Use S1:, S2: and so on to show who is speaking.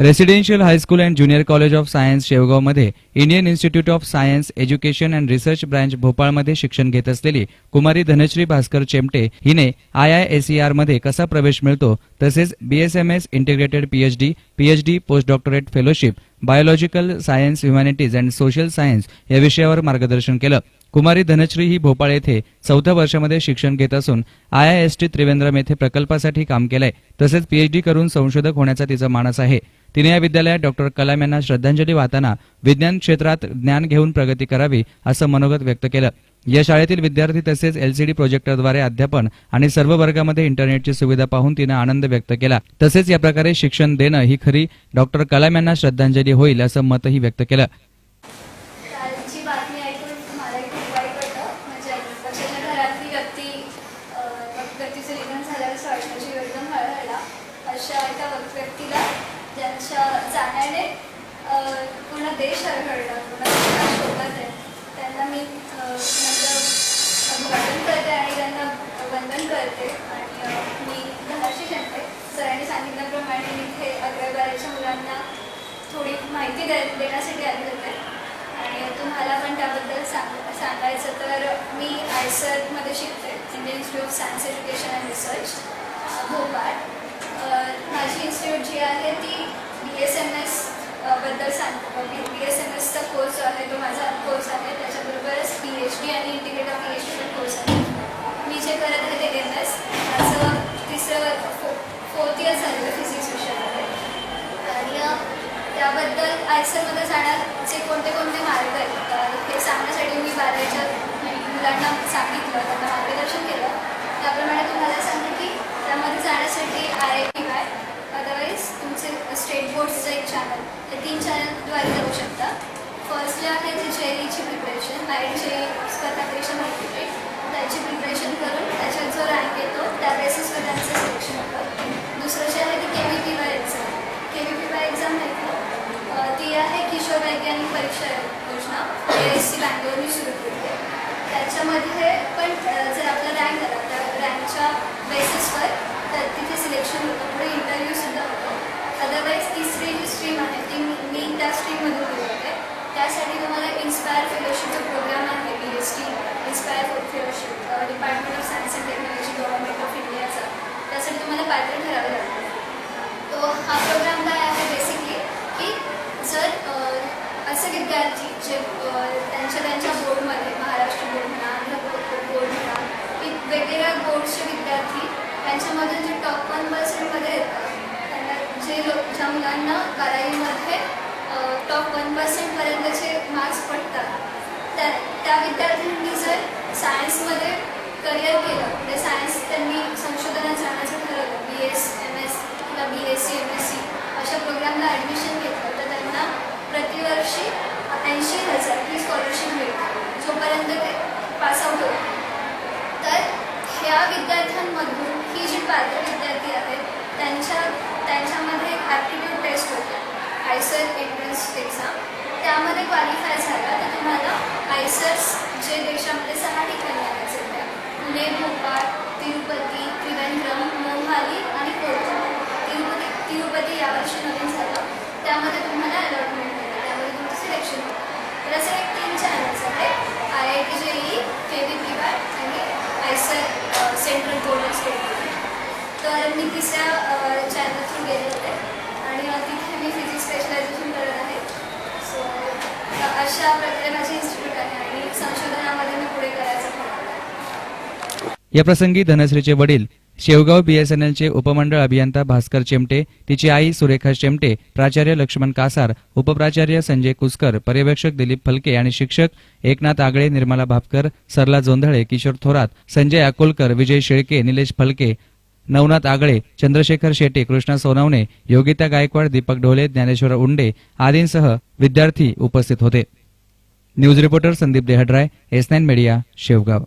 S1: Residential high school and junior college of science शेवगावमध्ये Indian institute of science education and research branch भोपाळमध्ये शिक्षण घेत असलेली कुमारी धनश्री भास्कर चेमटे हिने I I S E आरमध्ये कसा प्रवेश मिळतो? तसेच BSMS integrated PhD PhD post doctorate fellowship biological science humanities and social science या विषयावर मार्गदर्शन केलं. कुमारी धनश्री ही भोपाळ येथे चौथ्या वर्षामध्ये शिक्षण घेत असून I I S T Trivandrum येथे प्रकल्पासाठी काम केलंय. तसेच पीएचडी करून संशोधक होण्याचा तिचा मानस आहे. तिने या विद्यालयात डॉक्टर कलाम यांना श्रद्धांजली वाहताना विज्ञान क्षेत्रात ज्ञान घेऊन प्रगती करावी असं मनोगत व्यक्त केलं. या शाळेतील विद्यार्थी तसेच एलसीडी प्रोजेक्टरद्वारे अध्यापन आणि सर्व वर्गामध्ये इंटरनेटची सुविधा पाहून तिनं आनंद व्यक्त केला. तसेच या प्रकारे शिक्षण देणं ही खरी डॉक्टर कलाम यांना श्रद्धांजली होईल असं मतही व्यक्त केलं.
S2: जाण्याने पूर्ण देश हळहळला पूर्ण सोबत आहे. त्यांना मी म्हणजे माझं अभिवादन करते आणि त्यांना वंदन करते. आणि मी धनाशी जनते सरांनी सांगितल्याप्रमाणे मी इथे अकरावी मुलांना थोडी माहिती दे देण्यासाठी आली होते. आणि तुम्हाला पण त्याबद्दल सांग सांगायचं तर मी आयसरमध्ये शिकते Indian institute of science education and research Bhopal अ, माझी इन्स्टिट्यूट जी आहे ती बी एस एम एसबद्दल सांगतो बी एस एम एसचा कोर्स जो आहे तो माझा कोर्स आहे त्याच्याबरोबरच पी एच डी आणि इंटिग्रेट पी एच डी पण कोर्स आहे. मी जे करत आहे ते एम एस माझं तिसरं फो फोर्थ इयर झालेलं फिजिक्स विषयामध्ये. आणि त्याबद्दल आयसरमध्ये जाण्याचे कोणते कोणते मार्ग आहेत हे सांगण्यासाठी मी बारावीच्या मुलांना सांगितलं त्यांना मार्गदर्शन केलं. त्याप्रमाणे तुम्हाला सांगते की त्यामध्ये जाण्यासाठी I I T Y otherwise तुमचे स्टेट बोर्डचं एक चॅनल हे तीन चॅनलद्वारे जाऊ शकता. फर्स्टली आहे जे झेरीची प्रिपरेशन आय जे स्पर्धा परीक्षा माहिती आहे. त्याची प्रिपरेशन करून त्याच्यात जो रँक येतो त्या बेसिसवर त्यांचं सिलेक्शन होतं. दुसरं जे आहे ती K V P Y exam K V P Y exam नाही ती आहे किशोर वैज्ञानिक परीक्षा योजना ए एस सी बँगलोरनी सुरू केली आहे. त्याच्यामध्ये पण जर आपला रँक आला त्या रँकच्या बेसिसवर तर तिथे सिलेक्शन होतं पुढे इंटरव्ह्यूसुद्धा होतो अदरवाईज तिसरी जी स्ट्रीम आहे ती मी मी त्या स्ट्रीममधून गेले होते त्यासाठी तुम्हाला इन्स्पायर फेलोशिपचा प्रोग्राम आहे B S T inspire fellowship department of science and technology government of इंडियाचा त्यासाठी तुम्हाला पात्र ठरावं लागतं तो हा प्रोग्राम काय आहे बेसिकली की जर अ, असे विद्यार्थी जे अ, त्यांच्या त्यांच्या बोर्डमध्ये महाराष्ट्र बोर्ड म्हणा आंध्र बोर्ड बोर्ड म्हणा इ- वेगवेगळ्या बोर्डचे विद्यार्थी त्यांच्यामधून जे टॉप वन पर्सेंटमध्ये येतात त्यांना जे लोक ज्या मुलांना बारावीमध्ये टॉप वन पर्सेंटपर्यंतचे मार्क्स पडतात. त्या त्या विद्यार्थ्यांनी जर सायन्समध्ये करिअर केलं म्हणजे सायन्स त्यांनी संशोधनात जाण्याचं ठरवलं बी एस एम एस किंवा B S C M S C अशा प्रोग्रामला ॲडमिशन घेतलं तर त्यांना प्रतिवर्षी ऐंशी हजार ही स्कॉलरशिप मिळते जोपर्यंत ते पासआउट होतात तर ह्या विद्यार्थ्यांमधून ही जी पात्र विद्यार्थी आहेत त्यांच्या त्यांच्यामध्ये एक ॲप्टिट्यूड टेस्ट होते आयसर एंट्रन्स एक्झाम त्यामध्ये क्वालिफाय झाला तर तुम्हाला आयसर्स जे देशामध्ये सहा ठिकाणी आहेत सध्या. पुणे भोपाळ तिरुपती त्रिवेंद्रम मोहाली आणि कोलकाता तिरुपती तिरुपती यावर्षी नवीन झालं. त्यामध्ये तुम्हाला अलॉटमेंट मिळेल त्यामध्ये तुमचं सिलेक्शन होतं. तर असे एक तीन चॅनल्स आहेत. I I T JEE K V P Y आणि IISER central board of state तर मी तिसऱ्या चॅनल थ्रू गेले. ग्रॅज्युएशन करत आहे. सो अशा प्रकारे माझे इन्स्टिट्यूट आहे आणि संशोधनामध्ये मी पुढे करायचं
S1: या प्रसंगी धनश्रीचे वडील शेवगाव बीएसएनएलचे उपमंडळ अभियंता भास्कर चेमटे तिची आई सुरेखा चेमटे प्राचार्य लक्ष्मण कासार उपप्राचार्य संजय कुसकर पर्यवेक्षक दिलीप फलके आणि शिक्षक एकनाथ आगळे निर्मला भापकर सरला जोंधळे किशोर थोरात संजय अकोलकर विजय शेळके निलेश फलके नवनाथ आगळे चंद्रशेखर शेट्टी कृष्णा सोनवणे योगिता गायकवाड दीपक ढोले ज्ञानेश्वर उंडे आदींसह विद्यार्थी उपस्थित होते. News reporter Sandeep Dehadray S nine media Shevgaon.